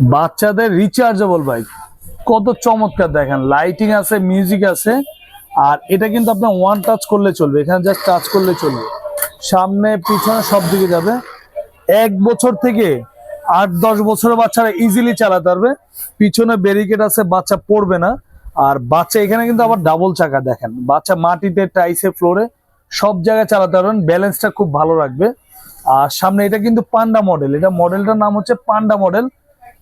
বাচ্চাদের rechargeable bike কত চমৎকার দেখেন। লাইটিং আছে মিউজিক আছে, আর এটা কিন্তু আপনার ওয়ান টাচ করলে চলবে। এখানে জাস্ট টাচ করলে চলবে। সামনে, পিছনে সব দিকে যাবে। এক বছর থেকে আট, দশ বছরের বাচ্চারা ইজিলি চালাতে পারবে। পিছনে ব্যারিকেড আছে, বাচ্চা পড়বে না। আর বাচ্চা এখানে কিন্তু আবার ডাবল চাকা, দেখেন। বাচ্চা মাটিতে টাইসে ফ্লোরে সব জায়গায় চালাতে পারবেন। ব্যালেন্সটা খুব ভালো রাখবে। আর সামনে এটা কিন্তু পান্ডা মডেল এটা মডেলটার নাম হচ্ছে পান্ডা মডেল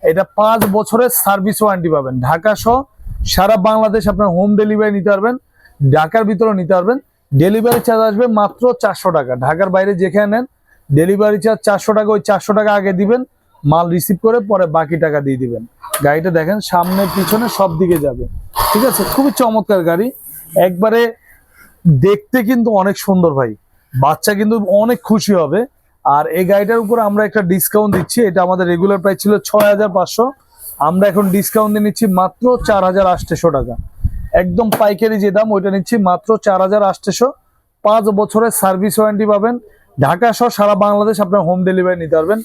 এটা পাঁচ বছরের সার্ভিস ওয়ারেন্টি পাবেন। ঢাকা সহ সারা বাংলাদেশ আপনার হোম ডেলিভারি নিতে পারবেন, ঢাকার ভিতরেও নিতে পারবেন। ডেলিভারি চার্জ আসবে মাত্র চারশো টাকা। ঢাকার বাইরে যেখানে নেন ডেলিভারি চার্জ চারশো টাকা, ওই চারশো টাকা আগে দিবেন, মাল রিসিভ করে পরে বাকি টাকা দিয়ে দিবেন। গাড়িটা দেখেন, সামনে, পিছনে সব দিকে যাবে। ঠিক আছে? খুবই চমৎকার গাড়ি। একবারে দেখতে কিন্তু অনেক সুন্দর ভাই। বাচ্চা কিন্তু অনেক খুশি হবে। আর এই গাড়িটার উপর আমরা একটা ডিসকাউন্ট দিচ্ছি, এটা আমাদের রেগুলার প্রাইস ছিল ছয় হাজার পাঁচশো। আমরা এখন ডিসকাউন্ট দিয়ে নিচ্ছি মাত্র চার হাজার আটশো টাকা। একদম পাইকারি যে দাম, ওইটা নিচ্ছি মাত্র চার হাজার আটশো। পাঁচ বছরের সার্ভিস ওয়ারেন্টি পাবেন। ঢাকা সহ সারা বাংলাদেশ আপনার হোম ডেলিভারি নিতে পারবেন।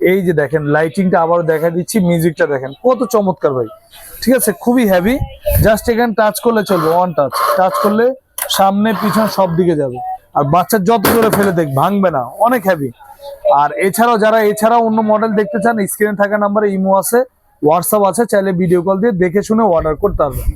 এই যে দেখেন লাইটিংটা আবার দেখা দিচ্ছি মিউজিকটা দেখেন, কত চমৎকার ভাই। ঠিক আছে, খুবই হ্যাভি জাস্ট এখানে টাচ করলে চলবে ওয়ান টাচ টাচ করলে সামনে, পিছন সব দিকে যাবে। আর বাচ্চা যত জোরে ফেলে দেখ, ভাঙবে না, অনেক হ্যাভি আর এছাড়াও যারা, এছাড়াও অন্য মডেল দেখতে চান স্ক্রিনে থাকা নাম্বারে ইমো আছে হোয়াটসঅ্যাপ আছে, চাইলে ভিডিও কল দিয়ে দেখে শুনে অর্ডার করতে পারবেন।